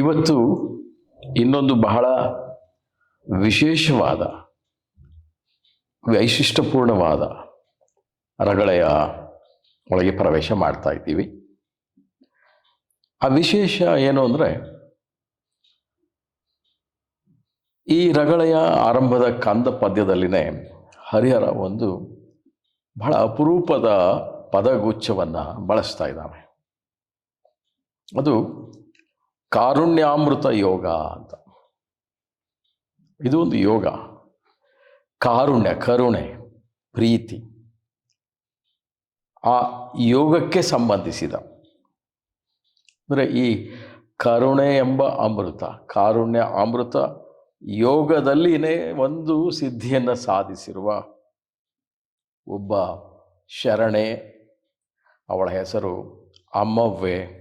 ಇವತ್ತು ಇನ್ನೊಂದು ಬಹಳ ವಿಶೇಷವಾದ, ವೈಶಿಷ್ಟ್ಯಪೂರ್ಣವಾದ ರಗಳೆಯ ಒಳಗೆ ಪ್ರವೇಶ ಮಾಡ್ತಾ ಇದ್ದೀವಿ. ಆ ವಿಶೇಷ ಏನು ಅಂದರೆ, ಈ ರಗಳೆಯ ಆರಂಭದ ಕಂದ ಪದ್ಯದಲ್ಲಿನೇ ಹರಿಹರ ಒಂದು ಬಹಳ ಅಪರೂಪದ ಪದಗುಚ್ಛವನ್ನು ಬಳಸ್ತಾ ಇದ್ದಾನೆ. ಅದು ಕಾರುಣ್ಯಾಮೃತ ಯೋಗ ಅಂತ. ಇದು ಒಂದು ಯೋಗ. ಕಾರುಣ್ಯ, ಕರುಣೆ, ಪ್ರೀತಿ. ಆ ಯೋಗಕ್ಕೆ ಸಂಬಂಧಿಸಿದ. ಅಂದರೆ ಈ ಕರುಣೆ ಎಂಬ ಅಮೃತ, ಕಾರುಣ್ಯ ಅಮೃತ ಯೋಗದಲ್ಲಿನೇ ಒಂದು ಸಿದ್ಧಿಯನ್ನು ಸಾಧಿಸಿರುವ ಒಬ್ಬ ಶರಣೆ. ಅವಳ ಹೆಸರು ಅಮ್ಮವ್ವೆ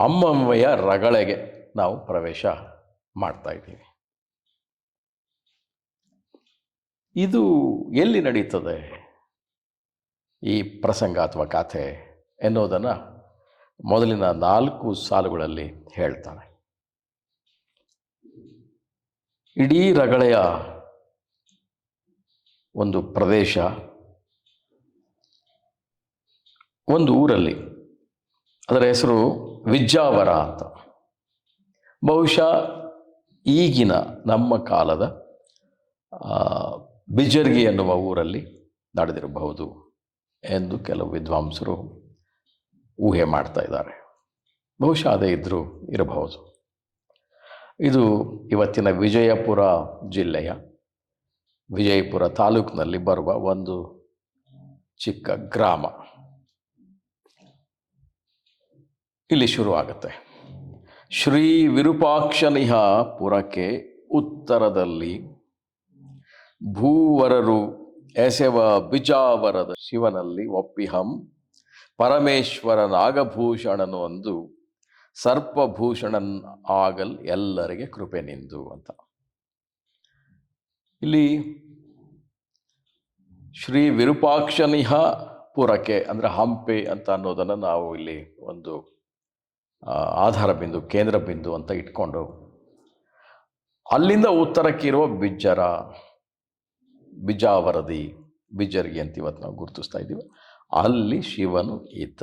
ಅಮ್ಮವ್ವೆಯ ರಗಳೆಗೆ ನಾವು ಪ್ರವೇಶ ಮಾಡ್ತಾ ಇದ್ದೀವಿ. ಇದು ಎಲ್ಲಿ ನಡೀತದೆ? ಈ ಪ್ರಸಂಗ ಅಥವಾ ಕಥೆ ಎನ್ನುವುದನ್ನು ಮೊದಲಿನ ನಾಲ್ಕು ಸಾಲುಗಳಲ್ಲಿ ಹೇಳ್ತಾನೆ. ಇಡೀ ರಗಳೆಯ ಒಂದು ಪ್ರದೇಶ, ಒಂದು ಊರಲ್ಲಿ, ಅದರ ಹೆಸರು ವಿಜ್ಜಾವರ ಅಂತ. ಬಹುಶಃ ಈಗಿನ ನಮ್ಮ ಕಾಲದ ಬಿಜರ್ಗಿ ಎನ್ನುವ ಊರಲ್ಲಿ ನಡೆದಿರಬಹುದು ಎಂದು ಕೆಲವು ವಿದ್ವಾಂಸರು ಊಹೆ ಮಾಡ್ತಾ ಇದ್ದಾರೆ. ಬಹುಶಃ ಅದೇ ಇದ್ದರೂ ಇರಬಹುದು. ಇದು ಇವತ್ತಿನ ವಿಜಯಪುರ ಜಿಲ್ಲೆಯ, ವಿಜಯಪುರ ತಾಲೂಕಿನಲ್ಲಿ ಬರುವ ಒಂದು ಚಿಕ್ಕ ಗ್ರಾಮ. ಇಲ್ಲಿ ಶುರುವಾಗುತ್ತೆ ಶ್ರೀ ವಿರೂಪಾಕ್ಷನಿಹ ಪುರಕ್ಕೆ ಉತ್ತರದಲ್ಲಿ ಭೂವರರು ಎಸೆವ ಬಿಜಾವರದ ಶಿವನಲ್ಲಿ ಒಪ್ಪಿಹಂ ಪರಮೇಶ್ವರ ನಾಗಭೂಷಣನು ಅಂದು ಸರ್ಪಭೂಷಣನ್ ಆಗಲ್ ಎಲ್ಲರಿಗೆ ಕೃಪೆ ನಿಂದು ಅಂತ. ಇಲ್ಲಿ ಶ್ರೀ ವಿರೂಪಾಕ್ಷನಿಹ ಪುರಕೆ ಅಂದರೆ ಹಂಪೆ ಅಂತ ಅನ್ನೋದನ್ನು ನಾವು ಇಲ್ಲಿ ಒಂದು ಆಧಾರ ಬಿಂದು, ಕೇಂದ್ರ ಬಿಂದು ಅಂತ ಇಟ್ಕೊಂಡು ಅಲ್ಲಿಂದ ಉತ್ತರಕ್ಕಿರುವ ಬಿಜ್ಜರ, ಬಿಜಾವರದಿ ಬಿಜ್ಜರಿಗೆ ಅಂತ ಇವತ್ತು ನಾವು ಗುರುತಿಸ್ತಾ ಇದ್ದೀವಿ. ಅಲ್ಲಿ ಶಿವನು ಇದ್ದ.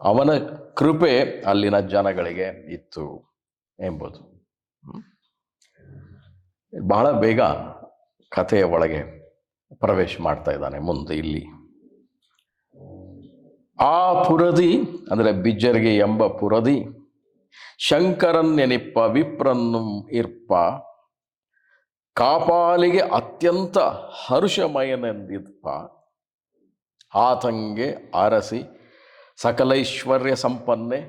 ಅವನ ಕೃಪೆ ಅಲ್ಲಿನ ಜನಗಳಿಗೆ ಇತ್ತು ಎಂಬುದು. ಬಹಳ ಬೇಗ ಕಥೆಯ ಒಳಗೆ ಪ್ರವೇಶ ಮಾಡ್ತಾ ಇದ್ದಾನೆ ಮುಂದೆ ಇಲ್ಲಿ. ಆ ಪುರದಿ, ಅಂದರೆ ಬಿಜ್ಜರಿಗೆ ಎಂಬ ಪುರದಿ ಶಂಕರನ್ನೆನಿಪ್ಪ ವಿಪ್ರನ್ನು ಇರ್ಪ, ಕಾಪಾಲಿಗೆ ಅತ್ಯಂತ ಹರುಷಮಯನೆಂದಿರ್ಪ ಆತಂಗೆ ಅರಸಿ ಸಕಲೈಶ್ವರ್ಯ ಸಂಪನ್ನೆ,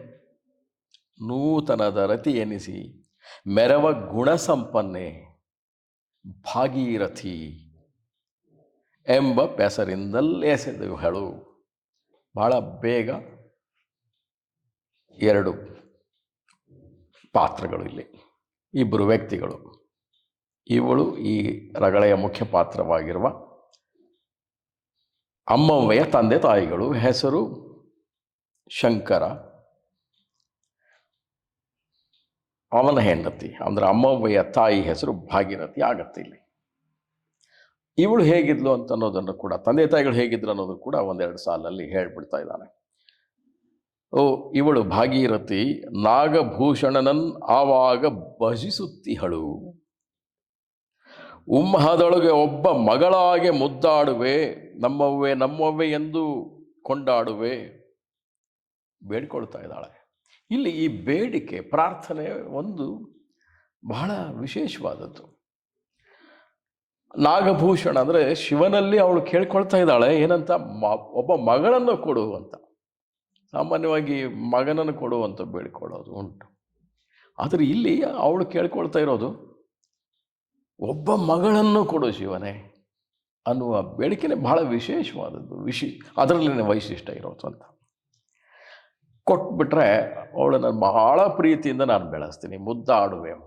ನೂತನದ ರತಿ ಎನಿಸಿ ಮೆರವ ಗುಣ ಸಂಪನ್ನೆ, ಭಾಗೀರಥಿ ಎಂಬ ಹೆಸೆದವುಗಳು ಬಹಳ ಬೇಗ ಎರಡು ಪಾತ್ರಗಳು ಇಲ್ಲಿ. ಇಬ್ಬರು ವ್ಯಕ್ತಿಗಳು. ಇವಳು ಈ ರಗಳೆಯ ಮುಖ್ಯ ಪಾತ್ರವಾಗಿರುವ ಅಮ್ಮವ್ವೆಯ ತಂದೆ ತಾಯಿಗಳು. ಹೆಸರು ಶಂಕರ. ಅವನ ಹೆಂಡತಿ. ಅಂದರೆ ಅಮ್ಮವ್ವೆಯ ತಾಯಿ ಹೆಸರು ಭಾಗೀರಥಿ ಆಗತ್ತೆ ಇಲ್ಲಿ. ಇವಳು ಹೇಗಿದ್ಲು ಅಂತ ಅನ್ನೋದನ್ನು ಕೂಡ, ತಂದೆ ತಾಯಿಗಳು ಹೇಗಿದ್ರು ಅನ್ನೋದು ಕೂಡ ಒಂದೆರಡು ಸಾಲಲ್ಲಿ ಹೇಳ್ಬಿಡ್ತಾ ಇದ್ದಾನೆ. ಓ, ಇವಳು ಭಾಗೀರಥಿ, ನಾಗಭೂಷಣನನ್ ಆವಾಗ ಭಜಿಸುತ್ತಿಹಳು. ಉಮ್ಮಹದೊಳಗೆ ಒಬ್ಬ ಮಗಳಾಗೆ ಮುದ್ದಾಡುವೆ, ನಮ್ಮವ್ವೆ ನಮ್ಮವ್ವೆ ಎಂದು ಕೊಂಡಾಡುವೆ. ಬೇಡ್ಕೊಳ್ತಾ ಇದ್ದಾಳೆ. ಇಲ್ಲಿ ಈ ಬೇಡಿಕೆ, ಪ್ರಾರ್ಥನೆ ಒಂದು ಬಹಳ ವಿಶೇಷವಾದದ್ದು. ನಾಗಭೂಷಣ ಅಂದರೆ ಶಿವನಲ್ಲಿ ಅವಳು ಕೇಳ್ಕೊಳ್ತಾ ಇದ್ದಾಳೆ, ಏನಂತ ಮ- ಒಬ್ಬ ಮಗಳನ್ನು ಕೊಡು ಅಂತ ಸಾಮಾನ್ಯವಾಗಿ ಮಗನನ್ನು ಕೊಡು ಅಂತ ಬೇಡಿಕೊಳ್ಳೋದು ಉಂಟು. ಆದರೆ ಇಲ್ಲಿ ಅವಳು ಕೇಳ್ಕೊಳ್ತಾ ಇರೋದು, ಒಬ್ಬ ಮಗಳನ್ನು ಕೊಡು ಶಿವನೇ ಅನ್ನುವ ಬೇಡಿಕೆನೇ ಬಹಳ ವಿಶೇಷವಾದದ್ದು, ವಿಶಿ, ಅದರಲ್ಲಿನ ವೈಶಿಷ್ಟ್ಯ ಇರೋದು ಅಂತ. ಕೊಟ್ಬಿಟ್ರೆ ಅವಳನ್ನು ಬಹಳ ಪ್ರೀತಿಯಿಂದ ನಾನು ಬೆಳೆಸ್ತೀನಿ, ಮುದ್ದಾಡುವೆ.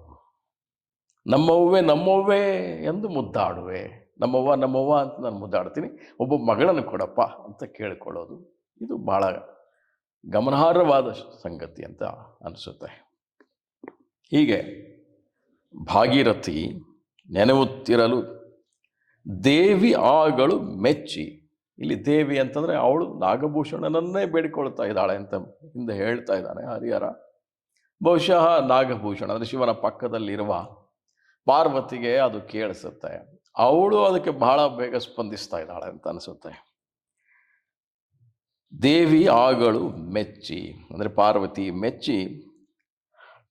ನಮ್ಮವ್ವೆ ನಮ್ಮವ್ವೆ ಎಂದು ಮುದ್ದಾಡುವೆ. ನಮ್ಮವ್ವ ನಮ್ಮವ್ವ ಅಂತ ನಾನು ಮುದ್ದಾಡ್ತೀನಿ. ಒಬ್ಬ ಮಗಳನ್ನು ಕೊಡಪ್ಪ ಅಂತ ಕೇಳಿಕೊಳ್ಳೋದು. ಇದು ಭಾಳ ಗಮನಾರ್ಹವಾದ ಸಂಗತಿ ಅಂತ ಅನಿಸುತ್ತೆ. ಹೀಗೆ ಭಾಗೀರಥಿ ನೆನವುತ್ತಿರಲು ದೇವಿ ಆಗಳು ಮೆಚ್ಚಿ. ಇಲ್ಲಿ ದೇವಿ ಅಂತಂದರೆ ಅವಳು ನಾಗಭೂಷಣನನ್ನೇ ಬೇಡಿಕೊಳ್ತಾ ಇದ್ದಾಳೆ ಅಂತ ಹಿಂದೆ ಹೇಳ್ತಾ ಇದ್ದಾನೆ ಹರಿಹರ. ಬಹುಶಃ ನಾಗಭೂಷಣ ಅಂದರೆ ಶಿವನ ಪಕ್ಕದಲ್ಲಿರುವ ಪಾರ್ವತಿಗೆ ಅದು ಕೇಳಿಸುತ್ತೆ. ಅವಳು ಅದಕ್ಕೆ ಬಹಳ ಬೇಗ ಸ್ಪಂದಿಸ್ತಾ ಇದ್ದಾಳೆ ಅಂತ ಅನಿಸುತ್ತೆ. ದೇವಿ ಆಗಳು ಮೆಚ್ಚಿ, ಅಂದರೆ ಪಾರ್ವತಿ ಮೆಚ್ಚಿ,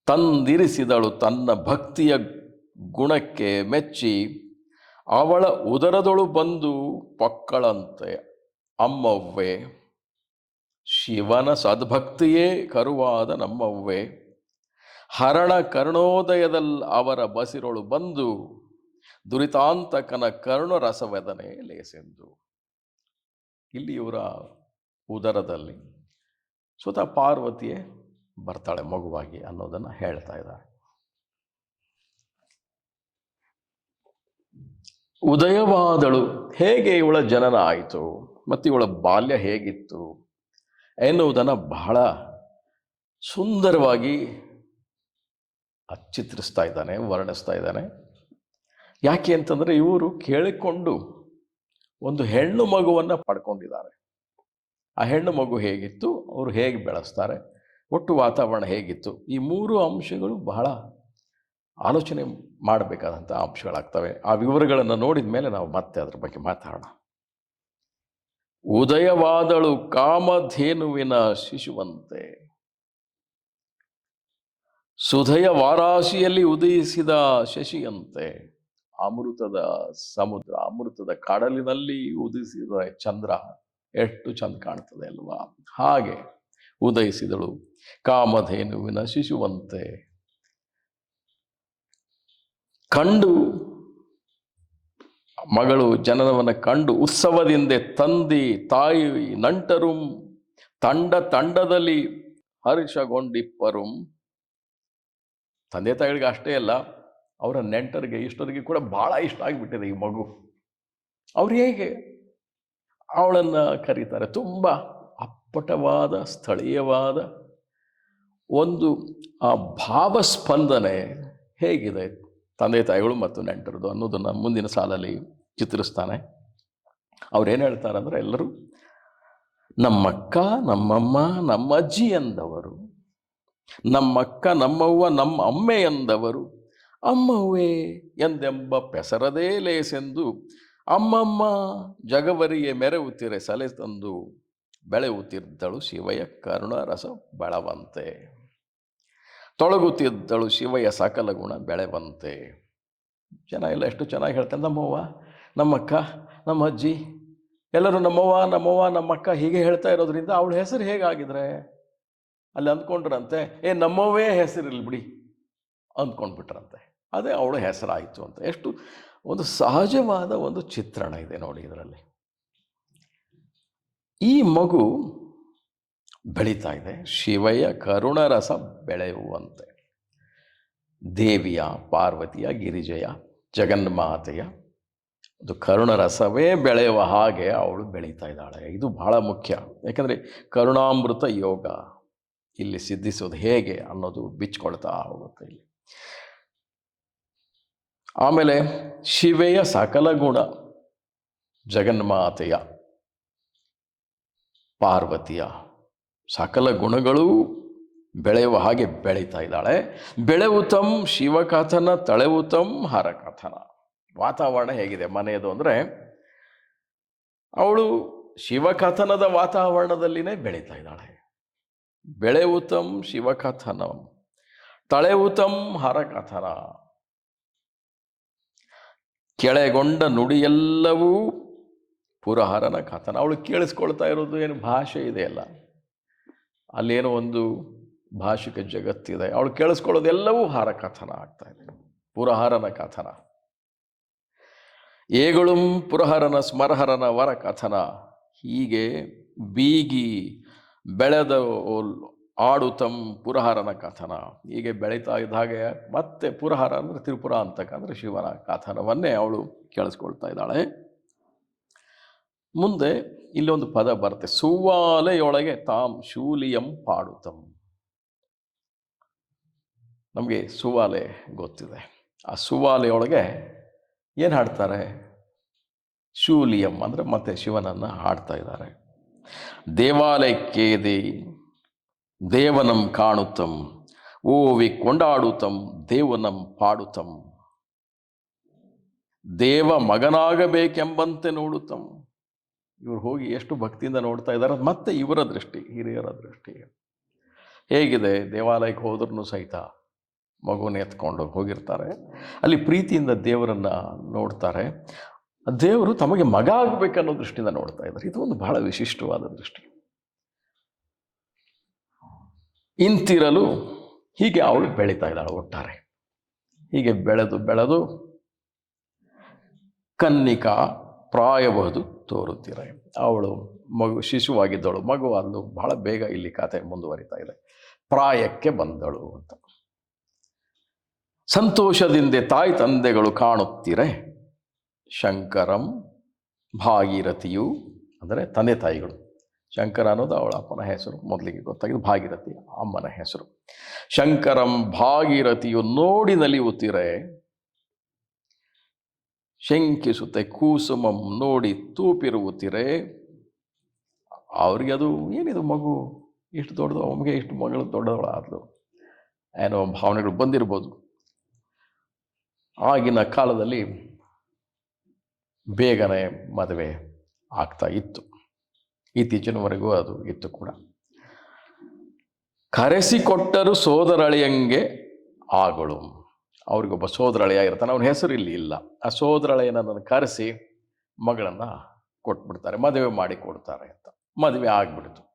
ತಂದಿರಿಸಿದಳು ತನ್ನ ಭಕ್ತಿಯ ಗುಣಕ್ಕೆ ಮೆಚ್ಚಿ, ಅವಳ ಉದರದೊಳು ಬಂದು ಪಕ್ಕಳಂತೆ, ಅಮ್ಮವ್ವೆ, ಶಿವನ ಸದ್ಭಕ್ತಿಯೇ ಕರುವಾದ ನಮ್ಮವ್ವೆ ಹರಣ ಕರುಣೋದಯದಲ್ಲಿ ಅವರ ಬಸಿರೊಳು ಬಂದು ದುರಿತಾಂತಕನ ಕರುಣ ರಸವೆದನೆ ಲೇಸೆಂದು. ಇಲ್ಲಿ ಇವರ ಉದರದಲ್ಲಿ ಸ್ವತಃ ಪಾರ್ವತಿಯೇ ಬರ್ತಾಳೆ ಮಗುವಾಗಿ ಅನ್ನೋದನ್ನು ಹೇಳ್ತಾ ಇದ್ದಾರೆ. ಉದಯವಾದಳು ಹೇಗೆ ಇವಳ ಜನನ ಆಯಿತು ಮತ್ತು ಇವಳ ಬಾಲ್ಯ ಹೇಗಿತ್ತು ಎನ್ನುವುದನ್ನು ಬಹಳ ಸುಂದರವಾಗಿ ಅಚ್ಚಿತ್ರಿಸ್ತಾ ಇದ್ದಾನೆ, ವರ್ಣಿಸ್ತಾ ಇದ್ದಾನೆ. ಯಾಕೆ ಅಂತಂದರೆ ಇವರು ಕೇಳಿಕೊಂಡು ಒಂದು ಹೆಣ್ಣು ಮಗುವನ್ನು ಪಡ್ಕೊಂಡಿದ್ದಾರೆ. ಆ ಹೆಣ್ಣು ಮಗು ಹೇಗಿತ್ತು? ಅವರು ಹೇಗೆ ಬೆಳೆಸ್ತಾರೆ? ಒಟ್ಟು ವಾತಾವರಣ ಹೇಗಿತ್ತು? ಈ ಮೂರು ಅಂಶಗಳು ಬಹಳ ಆಲೋಚನೆ ಮಾಡಬೇಕಾದಂಥ ಅಂಶಗಳಾಗ್ತವೆ. ಆ ವಿವರಗಳನ್ನು ನೋಡಿದ ಮೇಲೆ ನಾವು ಮತ್ತೆ ಅದ್ರ ಬಗ್ಗೆ ಮಾತಾಡೋಣ. ಉದಯವಾದಳು ಕಾಮಧೇನುವಿನ ಶಿಶುವಂತೆ. ಸುಧಯ ವಾರಾಶಿಯಲ್ಲಿ ಉದಯಿಸಿದ ಶಶಿಯಂತೆ, ಅಮೃತದ ಸಮುದ್ರ, ಅಮೃತದ ಕಡಲಿನಲ್ಲಿ ಉದಯಿಸಿದ ಚಂದ್ರ ಎಷ್ಟು ಚಂದ ಕಾಣ್ತದೆ ಅಲ್ವಾ? ಹಾಗೆ ಉದಯಿಸಿದಳು. ಕಾಮಧೇನುವಿನ ಶಿಶುವಂತೆ ಕಂಡು, ಮಗಳು ಜನನವನ್ನು ಕಂಡು ಉತ್ಸವದಿಂದ ತಂದಿ ತಾಯಿ ನಂಟರು, ತಂಡ ತಂಡದಲ್ಲಿ ಹರ್ಷಗೊಂಡಿಪ್ಪರು. ತಂದೆ ತಾಯಿಗಳಿಗೆ ಅಷ್ಟೇ ಅಲ್ಲ, ಅವರ ನೆಂಟರಿಗೆ, ಇಷ್ಟರಿಗೆ ಕೂಡ ಭಾಳ ಇಷ್ಟ ಆಗಿಬಿಟ್ಟಿದೆ ಈ ಮಗು. ಅವ್ರು ಹೇಗೆ? ಅವಳನ್ನು ಕರೀತಾರೆ. ತುಂಬ ಅಪ್ಪಟವಾದ, ಸ್ಥಳೀಯವಾದ ಒಂದು, ಆ ಭಾವಸ್ಪಂದನೆ ಹೇಗಿದೆ ತಂದೆ ತಾಯಿಗಳು ಮತ್ತು ನೆಂಟರದು ಅನ್ನೋದನ್ನು ಮುಂದಿನ ಸಾಲಲ್ಲಿ ಚಿತ್ರಿಸ್ತಾನೆ. ಅವ್ರೇನು ಹೇಳ್ತಾರೆ ಅಂದರೆ ಎಲ್ಲರೂ, ನಮ್ಮಕ್ಕ, ನಮ್ಮಮ್ಮ ನಮ್ಮ ಅಜ್ಜಿ ಎಂದವರು ನಮ್ಮಕ್ಕ ನಮ್ಮವ್ವ ನಮ್ಮ ಅಮ್ಮೆ ಎಂದವರು, ಅಮ್ಮವ್ವೇ ಎಂದೆಂಬ ಪೆಸರದೇ ಲೇಸೆಂದು ಅಮ್ಮಮ್ಮ ಜಗವರಿಗೆ ಮೆರೆಯುತ್ತಿರೆ ಸಲೆ ತಂದು ಬೆಳೆಯುತ್ತಿದ್ದಳು ಶಿವಯ ಕರುಣ ರಸ ಬೆಳವಂತೆ. ತೊಳಗುತ್ತಿದ್ದಳು ಶಿವಯ ಸಕಲ ಗುಣ ಬೆಳೆವಂತೆ. ಜನ ಎಲ್ಲ ಎಷ್ಟು ಚೆನ್ನಾಗಿ ಹೇಳ್ತಾರೆ, ನಮ್ಮವ್ವ, ನಮ್ಮಕ್ಕ ನಮ್ಮ ಅಜ್ಜಿ ಎಲ್ಲರೂ ನಮ್ಮವ್ವ ನಮ್ಮವ್ವ, ನಮ್ಮಕ್ಕ ಹೀಗೆ ಹೇಳ್ತಾ ಇರೋದ್ರಿಂದ ಅವಳ ಹೆಸರು ಹೇಗಾಗಿದ್ರೆ? ಅಲ್ಲಿ ಅಂದ್ಕೊಂಡ್ರಂತೆ, ಏ, ನಮ್ಮವೇ ಹೆಸರಿಲ್ಲ ಬಿಡಿ, ಅಂದ್ಕೊಂಡ್ಬಿಟ್ರಂತೆ. ಅದೇ ಅವಳ ಹೆಸರಾಯಿತು ಅಂತ. ಎಷ್ಟು ಒಂದು ಸಹಜವಾದ ಒಂದು ಚಿತ್ರಣ ಇದೆ ನೋಡಿ ಇದರಲ್ಲಿ. ಈ ಮಗು ಬೆಳೀತಾ ಇದೆ. ಶಿವಯ ಕರುಣರಸ ಬೆಳೆಯುವಂತೆ. ದೇವಿಯ, ಪಾರ್ವತಿಯ, ಗಿರಿಜಯ, ಜಗನ್ಮಾತೆಯ, ಒಂದು ಕರುಣರಸವೇ ಬೆಳೆಯುವ ಹಾಗೆ ಅವಳು ಬೆಳೀತಾ ಇದ್ದಾಳೆ. ಇದು ಬಹಳ ಮುಖ್ಯ. ಯಾಕಂದರೆ ಕರುಣಾಮೃತ ಯೋಗ. ಇಲ್ಲಿ ಸಿದ್ಧಿಸೋದು ಹೇಗೆ ಅನ್ನೋದು ಬಿಚ್ಕೊಳ್ತಾ ಹೋಗುತ್ತೆ ಇಲ್ಲಿ. ಆಮೇಲೆ ಶಿವೆಯ ಸಕಲ ಗುಣ, ಜಗನ್ಮಾತೆಯ, ಪಾರ್ವತಿಯ ಸಕಲ ಗುಣಗಳು ಬೆಳೆಯುವ ಹಾಗೆ ಬೆಳೀತಾ ಇದ್ದಾಳೆ. ಬೆಳೆವುತಂ ಶಿವಕಥನ ತಳೆವುತಂ ಹರಕಥನ. ವಾತಾವರಣ ಹೇಗಿದೆ ಮನೆಯದು ಅಂದರೆ, ಅವಳು ಶಿವಕಥನದ ವಾತಾವರಣದಲ್ಲಿನೇ ಬೆಳೀತಾ ಇದ್ದಾಳೆ. ಬೆಳೆವುತಂ ಶಿವಕಥನ ತಳೆವುತಂ ಹರಕಥನ. ಕೆಳೆಗೊಂಡ ನುಡಿಯೆಲ್ಲವೂ ಪುರಹರನ ಕಥನ. ಅವಳು ಕೇಳಿಸ್ಕೊಳ್ತಾ ಇರೋದು ಏನು ಭಾಷೆ ಇದೆಯಲ್ಲ ಅಲ್ಲೇನೋ ಒಂದು ಭಾಷಿಕ ಜಗತ್ತಿದೆ. ಅವಳು ಕೇಳಿಸ್ಕೊಳ್ಳೋದೆಲ್ಲವೂ ಹಾರ ಕಥನ ಆಗ್ತಾ ಇದೆ. ಪುರಹರನ ಕಥನ. ಏಗಳು ಪುರಹರನ ಸ್ಮರಹರನ ವರ ಕಥನ ಹೀಗೆ ಬೀಗಿ ಬೆಳೆದ ಆಡುತಂ ಪುರಹರನ ಕಥನ. ಹೀಗೆ ಬೆಳೀತಾ ಇದ್ದ ಹಾಗೆ ಮತ್ತೆ ಪುರಹರ ಅಂದರೆ ತ್ರಿಪುರ ಅಂತಕ್ಕಂದರೆ ಶಿವನ ಕಥನವನ್ನೇ ಅವಳು ಕೇಳಿಸ್ಕೊಳ್ತಾ ಇದ್ದಾಳೆ. ಮುಂದೆ ಇಲ್ಲಿ ಒಂದು ಪದ ಬರುತ್ತೆ. ಸುವಾಲೆಯೊಳಗೆ ತಾಮ್ ಶೂಲಿಯಂ ಪಾಡುತಂ. ನಮಗೆ ಸುವಾಲೆ ಗೊತ್ತಿದೆ. ಆ ಸುವಾಲೆಯೊಳಗೆ ಏನು ಹಾಡ್ತಾರೆ? ಶೂಲಿಯಂ ಅಂದರೆ ಮತ್ತೆ ಶಿವನನ್ನು ಹಾಡ್ತಾ ಇದ್ದಾರೆ. ದೇವಾಲಯಕ್ಕೇದಿ ದೇವನಂ ಕಾಣುತ್ತಂ ಓವಿ ಕೊಂಡಾಡುತ್ತಂ ದೇವನಂ ಪಾಡುತ್ತಂ ದೇವ ಮಗನಾಗಬೇಕೆಂಬಂತೆ ನೋಡುತ್ತಂ ಇವರು ಹೋಗಿ ಎಷ್ಟು ಭಕ್ತಿಯಿಂದ ನೋಡ್ತಾ ಇದ್ದಾರೆ ಮತ್ತೆ ಇವರ ದೃಷ್ಟಿ, ಹಿರಿಯರ ದೃಷ್ಟಿ. ಹೇಗಿದೆ ದೇವಾಲಯಕ್ಕೆ ಹೋದ್ರೂ ಸಹಿತ ಮಗುನ ಎತ್ಕೊಂಡು ಹೋಗಿರ್ತಾರೆ. ಅಲ್ಲಿ ಪ್ರೀತಿಯಿಂದ ದೇವರನ್ನು ನೋಡ್ತಾರೆ. ದೇವರು ತಮಗೆ ಮಗ ಆಗಬೇಕನ್ನೋ ದೃಷ್ಟಿಯಿಂದ ನೋಡ್ತಾ ಇದ್ದಾರೆ. ಇದು ಒಂದು ಬಹಳ ವಿಶಿಷ್ಟವಾದ ದೃಷ್ಟಿ. ಇಂತಿರಲು ಹೀಗೆ ಅವಳು ಬೆಳೀತಾ ಇದ್ದಾಳೆ ಒಟ್ಟಾರೆ. ಹೀಗೆ ಬೆಳೆದು ಬೆಳೆದು ಕನ್ನಿಕಾ ಪ್ರಾಯಬಹುದು ತೋರುತ್ತೀರ? ಅವಳು ಮಗು, ಶಿಶುವಾಗಿದ್ದಳು ಮಗು ಅಲ್ಲೂ ಬಹಳ ಬೇಗ ಇಲ್ಲಿ ಕತೆ ಮುಂದುವರಿತಾ ಇದೆ. ಪ್ರಾಯಕ್ಕೆ ಬಂದಳು ಅಂತ. ಸಂತೋಷದಿಂದ ತಾಯಿ ತಂದೆಗಳು ಕಾಣುತ್ತೀರೆ? ಶಂಕರಂ ಭಾಗೀರಥಿಯು ಅಂದರೆ ತಂದೆ ತಾಯಿಗಳು. ಶಂಕರ ಅನ್ನೋದು ಅವಳ ಅಪ್ಪನ ಹೆಸರು, ಮೊದಲಿಗೆ ಗೊತ್ತಾಗಿದ್ದು ಭಾಗೀರಥಿ, ಅಮ್ಮನ ಹೆಸರು. ಶಂಕರಂ ಭಾಗೀರಥಿಯು ನೋಡಿ ನಲಿಯುತ್ತಿರೆ ಶಂಕಿಸುತ್ತೆ, ಕೂಸುಮಂ ನೋಡಿ ತೂಪಿರುವುತ್ತೀರೆ ಅವ್ರಿಗೆ ಅದು ಏನಿದು ಮಗು? ಇಷ್ಟು ದೊಡ್ಡದು, ಅವನಿಗೆ ಇಷ್ಟು ಮಗಳು ದೊಡ್ಡದವಳಾದ್ಲು ಏನೋ ಭಾವನೆಗಳು ಬಂದಿರ್ಬೋದು. ಆಗಿನ ಕಾಲದಲ್ಲಿ ಬೇಗನೆ ಮದುವೆ ಆಗ್ತಾ ಇತ್ತು. ಇತ್ತೀಚಿನವರೆಗೂ ಅದು ಇತ್ತು ಕೂಡ. ಕರೆಸಿಕೊಟ್ಟರು ಸೋದರಳೆಯಂಗೆ ಆಗಳು. ಅವ್ರಿಗೊಬ್ಬ ಸೋದರಳೆಯ ಇರ್ತಾನೆ, ಅವನ ಹೆಸರು ಇಲ್ಲಿ ಇಲ್ಲ. ಆ ಸೋದರಳೆಯನನ್ನು ಕರೆಸಿ ಮಗಳನ್ನು ಕೊಟ್ಬಿಡ್ತಾರೆ, ಮದುವೆ ಮಾಡಿ ಕೊಡ್ತಾರೆ ಅಂತ. ಮದುವೆ ಆಗ್ಬಿಡ್ತು.